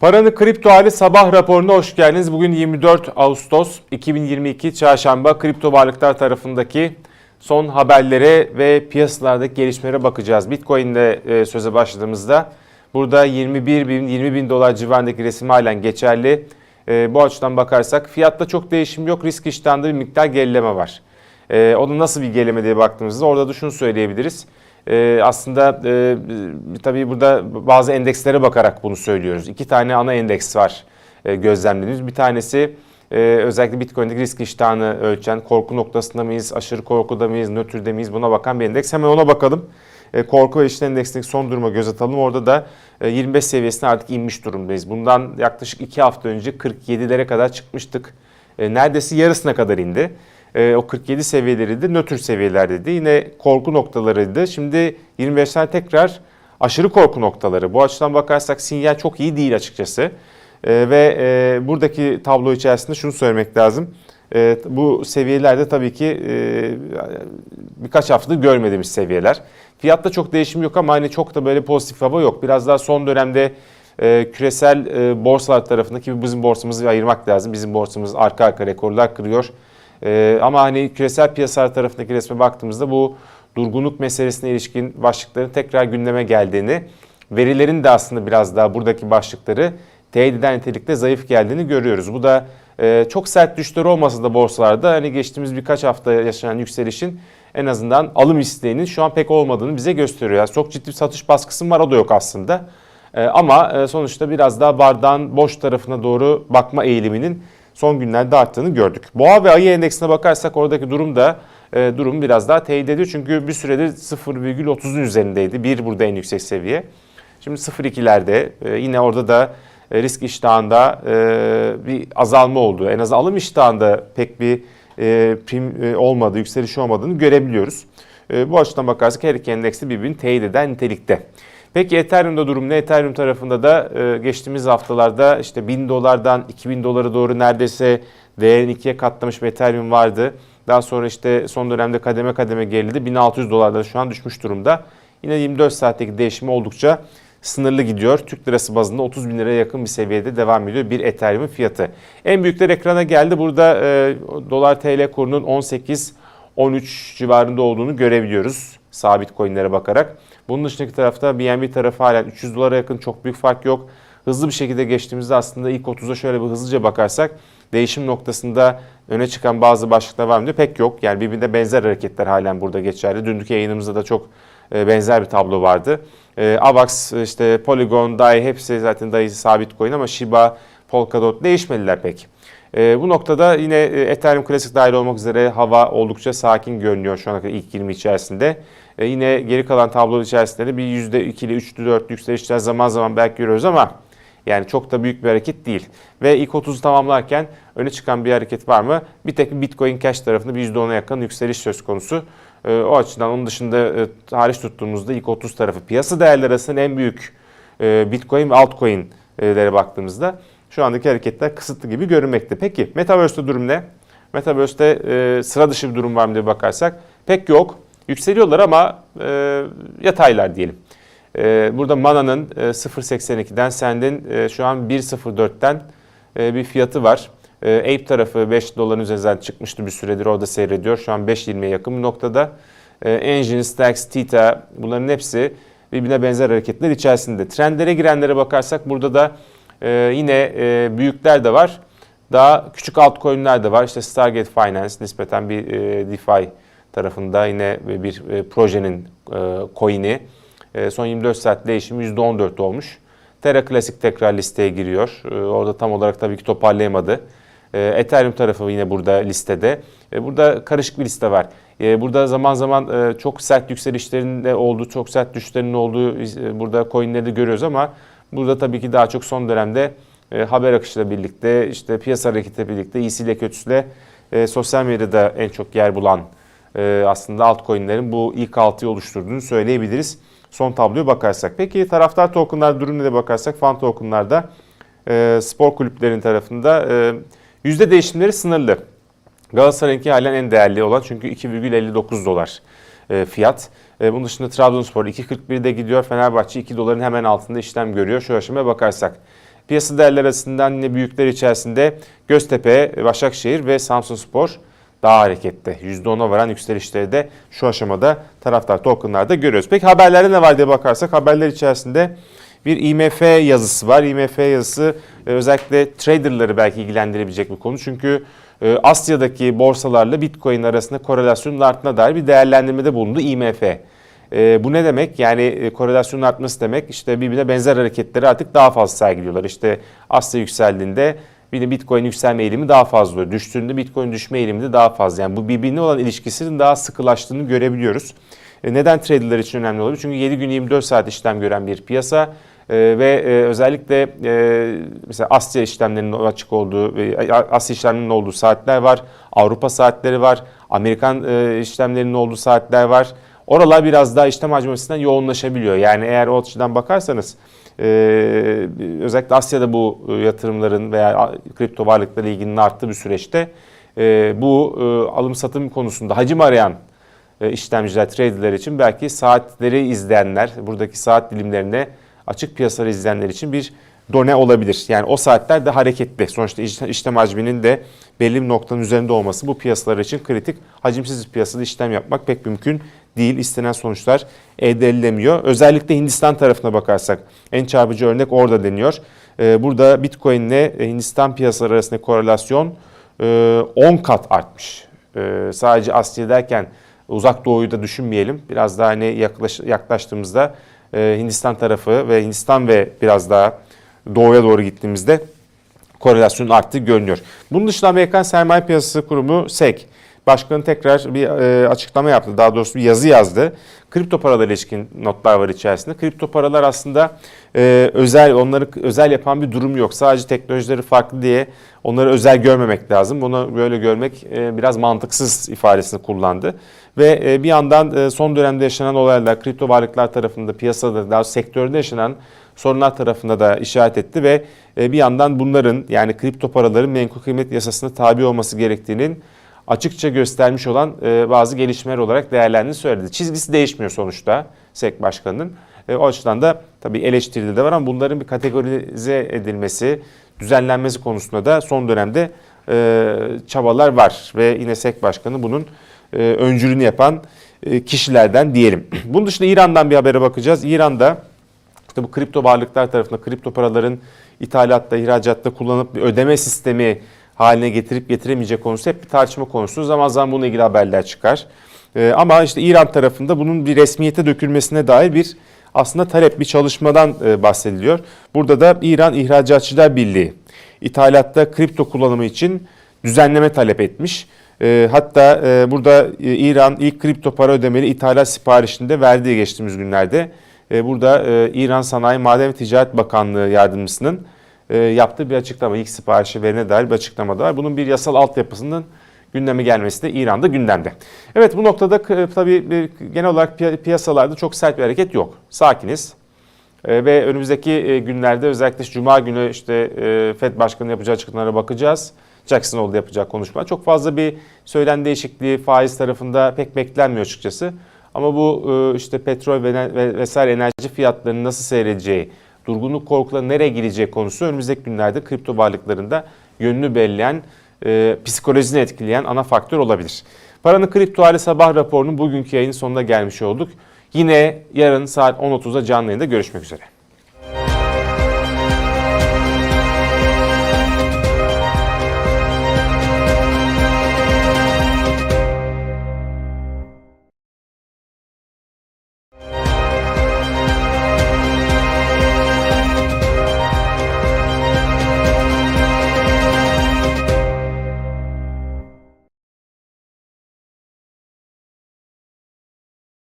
Paranın kripto hali sabah raporuna hoş geldiniz. Bugün 24 Ağustos 2022 Çarşamba kripto varlıklar tarafındaki son haberlere ve piyasalardaki gelişmelere bakacağız. Bitcoin'de e, söze başladığımızda burada 21 bin 20 bin dolar civarındaki resim halen geçerli. E, bu açıdan bakarsak fiyatta çok değişim yok. Risk iştahında bir miktar gerileme var. E, onun nasıl bir gerileme diye baktığımızda orada da şunu söyleyebiliriz. Ee, aslında e, tabii burada bazı endekslere bakarak bunu söylüyoruz. İki tane ana endeks var e, gözlemlediğimiz. Bir tanesi e, özellikle Bitcoin'deki risk iştahını ölçen korku noktasında mıyız, aşırı korkuda mıyız, nötrde miyiz buna bakan bir endeks. Hemen ona bakalım. E, korku ve iştah endeksindeki son duruma göz atalım. Orada da e, 25 seviyesine artık inmiş durumdayız. Bundan yaklaşık 2 hafta önce 47'lere kadar çıkmıştık. E, neredeyse yarısına kadar indi. E, o 47 seviyeleri de nötr seviyelerdeydi. Yine korku noktalarıydı. Şimdi 25'ler tekrar aşırı korku noktaları. Bu açıdan bakarsak sinyal çok iyi değil açıkçası. E, ve e, buradaki tablo içerisinde şunu söylemek lazım. E, bu seviyelerde tabii ki e, birkaç haftadır görmediğimiz seviyeler. Fiyatta çok değişim yok ama hani çok da böyle pozitif hava yok. Biraz daha son dönemde e, küresel e, borsalar tarafındaki bizim borsamızı ayırmak lazım. Bizim borsamız arka arka rekorlar kırıyor. Ee, ama hani küresel piyasalar tarafındaki resme baktığımızda bu durgunluk meselesine ilişkin başlıkların tekrar gündeme geldiğini, verilerin de aslında biraz daha buradaki başlıkları teyit eden nitelikte zayıf geldiğini görüyoruz. Bu da e, çok sert düşüşler olmasa da borsalarda hani geçtiğimiz birkaç hafta yaşanan yükselişin en azından alım isteğinin şu an pek olmadığını bize gösteriyor. Yani çok ciddi bir satış baskısı var o da yok aslında. E, ama e, sonuçta biraz daha bardağın boş tarafına doğru bakma eğiliminin son günlerde arttığını gördük. Boğa ve ayı endeksine bakarsak oradaki durum da e, durum biraz daha teyit ediyor. Çünkü bir süredir 0,30'un üzerindeydi. Bir burada en yüksek seviye. Şimdi 0,2'lerde e, yine orada da e, risk iştahında e, bir azalma oldu. En az alım iştahında pek bir e, prim e, olmadı, yükseliş olmadığını görebiliyoruz. E, bu açıdan bakarsak her iki endeks de birbirini teyit eden nitelikte. Peki Ethereum'da durum ne? Ethereum tarafında da e, geçtiğimiz haftalarda işte 1000 dolardan 2000 dolara doğru neredeyse değerini ikiye katlamış bir Ethereum vardı. Daha sonra işte son dönemde kademe kademe geriledi. 1600 dolarlara şu an düşmüş durumda. Yine 24 saatteki değişim oldukça sınırlı gidiyor. Türk lirası bazında 30 bin liraya yakın bir seviyede devam ediyor bir Ethereum'un fiyatı. En büyükler ekrana geldi. Burada e, dolar TL kurunun 18 13 civarında olduğunu görebiliyoruz sabit coinlere bakarak. Bunun dışındaki tarafta BNB tarafı halen 300 dolara yakın çok büyük fark yok. Hızlı bir şekilde geçtiğimizde aslında ilk 30'a şöyle bir hızlıca bakarsak değişim noktasında öne çıkan bazı başlıklar var mı pek yok. Yani birbirine benzer hareketler halen burada geçerli. Dünkü yayınımızda da çok e, benzer bir tablo vardı. E, AVAX, işte Polygon, DAI hepsi zaten DAI sabit coin ama Shiba, Polkadot değişmediler pek. E, bu noktada yine Ethereum Classic dahil olmak üzere hava oldukça sakin görünüyor şu ana kadar ilk 20 içerisinde. E, yine geri kalan tablo içerisinde de bir %2'li, 3'lü, 4'lü yükselişler zaman zaman belki görüyoruz ama yani çok da büyük bir hareket değil. Ve ilk 30'u tamamlarken öne çıkan bir hareket var mı? Bir tek Bitcoin Cash tarafında bir %10'a yakın yükseliş söz konusu. E, o açıdan onun dışında e, hariç tuttuğumuzda ilk 30 tarafı piyasa değerleri arasında en büyük e, Bitcoin ve altcoin'lere baktığımızda şu andaki hareketler kısıtlı gibi görünmekte. Peki Metaverse'de durum ne? Metaverse'de e, sıra dışı bir durum var mı diye bakarsak pek yok. Yükseliyorlar ama e, yataylar diyelim. E, burada Mana'nın e, 0.82'den Send'in e, şu an 1.04'ten e, bir fiyatı var. E, Ape tarafı 5 doların üzerinden çıkmıştı bir süredir orada seyrediyor. Şu an 5.20'ye yakın bir noktada. E, Engine, Stacks, Theta bunların hepsi birbirine benzer hareketler içerisinde. Trendlere girenlere bakarsak burada da e, yine e, büyükler de var. Daha küçük altcoin'ler de var. İşte Stargate Finance nispeten bir e, DeFi tarafında yine bir e, projenin e, coin'i. E, son 24 saat değişimi %14 olmuş. Terra Classic tekrar listeye giriyor. E, orada tam olarak tabii ki toparlayamadı. E, Ethereum tarafı yine burada listede. E, burada karışık bir liste var. E, burada zaman zaman e, çok sert yükselişlerin de olduğu, çok sert düşüşlerin olduğu e, burada coinleri de görüyoruz ama burada tabii ki daha çok son dönemde e, haber akışıyla birlikte, işte piyasa hareketiyle birlikte, iyisiyle kötüsüyle e, sosyal medyada en çok yer bulan e, aslında altcoin'lerin bu ilk altıyı oluşturduğunu söyleyebiliriz. Son tabloya bakarsak. Peki taraftar tokenlar durumuna da bakarsak fan tokenlarda e, spor kulüplerin tarafında e, yüzde değişimleri sınırlı. Galatasaray'ınki halen en değerli olan çünkü 2,59 dolar e, fiyat. E, bunun dışında Trabzonspor 2.41'de gidiyor. Fenerbahçe 2 doların hemen altında işlem görüyor. Şu aşamaya bakarsak. Piyasa değerleri arasından yine büyükler içerisinde Göztepe, Başakşehir ve Samsunspor daha hareketli. %10'a varan yükselişleri de şu aşamada taraftar tokenlarda görüyoruz. Peki haberlerde ne var diye bakarsak haberler içerisinde bir IMF yazısı var. IMF yazısı e, özellikle traderları belki ilgilendirebilecek bir konu. Çünkü Asya'daki borsalarla Bitcoin arasında korelasyonun artına dair bir değerlendirmede bulundu IMF. E, bu ne demek? Yani e, korelasyonun artması demek işte birbirine benzer hareketleri artık daha fazla sergiliyorlar. İşte Asya yükseldiğinde bir Bitcoin yükselme eğilimi daha fazla oluyor. Düştüğünde Bitcoin düşme eğilimi de daha fazla. Yani bu birbirine olan ilişkisinin daha sıkılaştığını görebiliyoruz. E, neden traderlar için önemli olabilir? Çünkü 7 gün 24 saat işlem gören bir piyasa e, ve e, özellikle e, mesela Asya işlemlerinin açık olduğu, e, Asya işlemlerinin olduğu saatler var. Avrupa saatleri var. Amerikan e, işlemlerinin olduğu saatler var. Oralar biraz daha işlem hacmi açısından yoğunlaşabiliyor. Yani eğer o açıdan bakarsanız e, özellikle Asya'da bu e, yatırımların veya kripto varlıklarla ilginin arttığı bir süreçte e, bu e, alım satım konusunda hacim arayan e, işlemciler, traderler için belki saatleri izleyenler, buradaki saat dilimlerine açık piyasaları izleyenler için bir done olabilir. Yani o saatler de hareketli. Sonuçta işlem hacminin de belli bir noktanın üzerinde olması bu piyasalar için kritik. Hacimsiz bir piyasada işlem yapmak pek mümkün değil. İstenen sonuçlar elde edilemiyor. Özellikle Hindistan tarafına bakarsak en çarpıcı örnek orada deniyor. Ee, burada Bitcoin ile Hindistan piyasaları arasındaki korelasyon 10 kat artmış. Ee, sadece Asya derken uzak doğuyu da düşünmeyelim. Biraz daha hani yaklaş, yaklaştığımızda e, Hindistan tarafı ve Hindistan ve biraz daha doğuya doğru gittiğimizde korelasyonun arttığı görünüyor. Bunun dışında Amerikan Sermaye Piyasası Kurumu SEC Başkanı tekrar bir e, açıklama yaptı. Daha doğrusu bir yazı yazdı. Kripto paralara ilişkin notlar var içerisinde. Kripto paralar aslında e, özel, onları özel yapan bir durum yok. Sadece teknolojileri farklı diye onları özel görmemek lazım. Bunu böyle görmek e, biraz mantıksız ifadesini kullandı. Ve e, bir yandan e, son dönemde yaşanan olaylar, kripto varlıklar tarafında, piyasada, daha sektörde yaşanan sorunlar tarafında da işaret etti ve e, bir yandan bunların yani kripto paraların menkul kıymet yasasına tabi olması gerektiğinin açıkça göstermiş olan e, bazı gelişmeler olarak değerlendiğini söyledi. Çizgisi değişmiyor sonuçta SEC Başkanı'nın. E, o açıdan da tabii eleştirili de var ama bunların bir kategorize edilmesi, düzenlenmesi konusunda da son dönemde e, çabalar var. Ve yine SEC Başkanı bunun e, öncülüğünü yapan e, kişilerden diyelim. Bunun dışında İran'dan bir habere bakacağız. İran'da işte bu kripto varlıklar tarafında kripto paraların ithalatta, ihracatta kullanıp bir ödeme sistemi haline getirip getiremeyecek konusu hep bir tartışma konusu. Zaman zaman bununla ilgili haberler çıkar. Ee, ama işte İran tarafında bunun bir resmiyete dökülmesine dair bir aslında talep, bir çalışmadan e, bahsediliyor. Burada da İran İhracatçılar Birliği ithalatta kripto kullanımı için düzenleme talep etmiş. E, hatta e, burada e, İran ilk kripto para ödemeli ithalat siparişinde verdiği geçtiğimiz günlerde. E, burada e, İran Sanayi Maden ve Ticaret Bakanlığı yardımcısının e, yaptığı bir açıklama. ilk siparişi verene dair bir açıklama da var. Bunun bir yasal altyapısının gündeme gelmesi de İran'da gündemde. Evet bu noktada e, tabii e, genel olarak piyasalarda çok sert bir hareket yok. Sakiniz. Ve önümüzdeki günlerde özellikle Cuma günü işte FED Başkanı yapacağı açıklamalara bakacağız. Jackson oldu yapacak konuşma. Çok fazla bir söylen değişikliği faiz tarafında pek beklenmiyor açıkçası. Ama bu işte petrol ve vesaire enerji fiyatlarının nasıl seyredeceği, durgunluk korkuları nereye gidecek konusu önümüzdeki günlerde kripto varlıklarında yönünü belirleyen, e, psikolojisini etkileyen ana faktör olabilir. Paranın kripto hali sabah raporunun bugünkü yayın sonuna gelmiş olduk. Yine yarın saat 10.30'da canlı yayında görüşmek üzere.